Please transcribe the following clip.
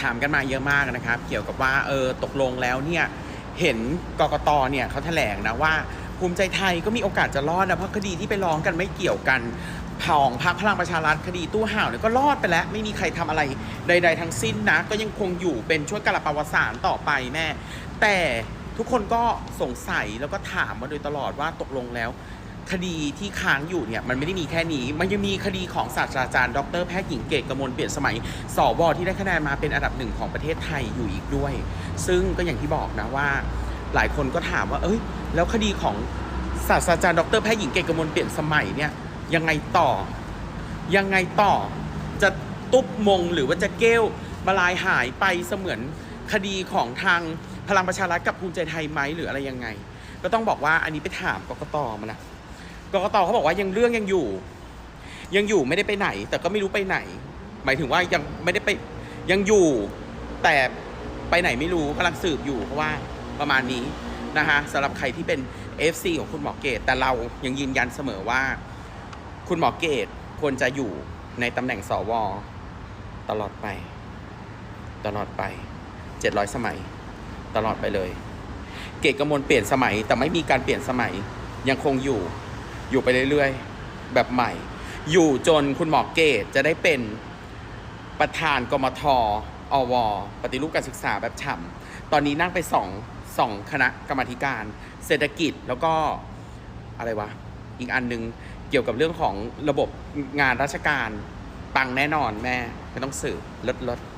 ถามกันมาเยอะมากนะครับ เกี่ยวกับว่าเออตกลงแล้วเนี่ยเห็นกกตเนี่ยเขาแถลงนะว่าภูมิใจไทยก็มีโอกาสจะรอดนะเพราะคดีที่ไปร้องกันไม่เกี่ยวกันผ่องพรรคพลังประชารัฐคดีตู้ห่าวเนี่ยก็รอดไปแล้ว ไม่มีใครทำอะไรใด ๆ ทั้งสิ้นนะ ก็ยังคงอยู่เป็นช่วยกระประวัติศาสตร์ต่อไปแม่ แต่ทุกคนก็สงสัยแล้วก็ถามมาโดยตลอดว่าตกลงแล้ว คดีที่ค้างอยู่เนี่ยมันไม่ได้มีแค่นี้ มันยังมีคดีของศาสตราจารย์ ดรแพทย์หญิงเกตกมลเปลี่ยนสมัยสวที่ได้คะแนนมาเป็นอันดับหนึ่งของประเทศไทยอยู่อีกด้วย ซึ่งก็อย่างที่บอกนะว่า หลายคนก็ถามว่า เอ้ย แล้วคดีของศาสตราจารย์ ดรแพทย์หญิงเกตกมลเปลี่ยนสมัยเนี่ยยังไงต่อ ยังไงต่อจะตุ๊บมงหรือว่าจะเกลมาลายหายไปเสมือนคดีของทางพลังประชารัฐกับภูมิใจไทยไหมหรืออะไรยังไง ก็ต้องบอกว่าอันนี้ไปถามกกตมานะ กกตเขาบอกว่ายังเรื่องยังอยู่ ยังอยู่ไม่ได้ไปไหน แต่ก็ไม่รู้ไปไหน หมายถึงว่ายังไม่ได้ไปยังอยู่ แต่ไปไหนไม่รู้กำลังสืบอยู่เพราะว่าประมาณนี้นะคะสำหรับใครที่เป็น FC ของคุณหมอเกตแต่เรายังยืนยันเสมอว่า คุณหมอเกตควรจะอยู่ในตำแหน่งสวตลอดไป ตลอดไป 700 สมัย ตลอดไปเลย เกตกมลเปลี่ยนสมัยแต่ไม่มีการเปลี่ยนสมัยยังคงอยู่ อยู่ไปเรื่อยๆ แบบใหม่ อยู่จนคุณหมอเกตจะได้เป็นประธานกมทอว ปฏิรูปการศึกษาแบบฉ่ำตอนนี้นั่งไปสองสองคณะกรรมธิการ เศรษฐกิจแล้วก็อะไรวะ อีกอันหนึงเกี่ยวกับเรื่องของระบบงานราชการปังแน่นอนแม่ ไม่ต้องสืบลดลดๆ